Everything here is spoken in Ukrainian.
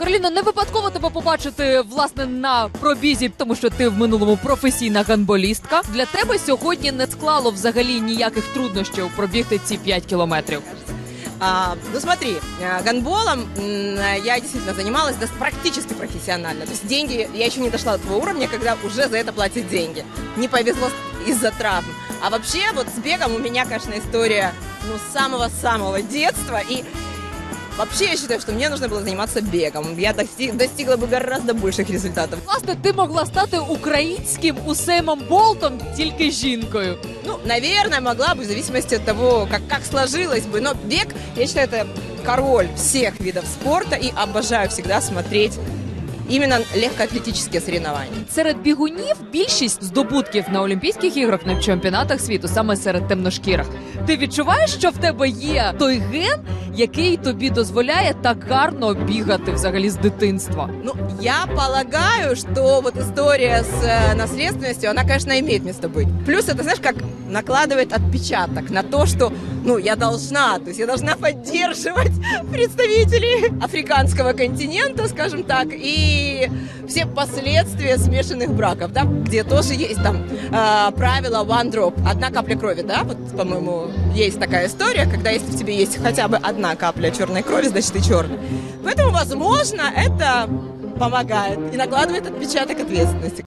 Кароліна, не випадково тебе побачити власне на пробізі, тому що ти в минулому професійна ганболістка. Для тебе сьогодні не склало взагалі ніяких труднощів пробігти ці 5 кілометрів. А, ну смотри, э, гандболом я действительно занималась да, практически профессионально. То есть деньги, я еще не дошла до того уровня, когда уже за это платят деньги. Не повезло из-за травм. А вообще вот с бегом у меня, конечно, история ну, с самого-самого детства. И вообще я считаю, что мне нужно было заниматься бегом. Я достиг- достигла бы гораздо больших результатов. Власне, ти могла стати українським Усеймом Болтом тільки жінкою. Ну, наверное, могла бы, в зависимости от того, как, как сложилось бы. Но бег, я считаю, это король всех видов спорта. И обожаю всегда смотреть именно легкоатлетические соревнования. Серед бігунів більшість здобутків на Олімпійських іграх на чемпіонатах світу саме серед темношкірих. Ти відчуваєш, що в тебе є той ген, який тобі дозволяє так гарно бігати взагалі з дитинства? Ну, я полагаю, что вот история с э, наследственностью, она, конечно, имеет место быть. Плюс это, знаешь, как накладывает отпечаток на то, что, ну, я должна, то есть я должна поддерживать представителей африканского континента, скажем так, и все последствия смешанных браков, да, где тоже есть там э, правило one drop, одна капля крови, да, вот, по-моему, есть такая история, когда если в тебе есть хотя бы одна капля черной крови, значит ты черный. Поэтому, возможно, это помогает и накладывает отпечаток ответственности.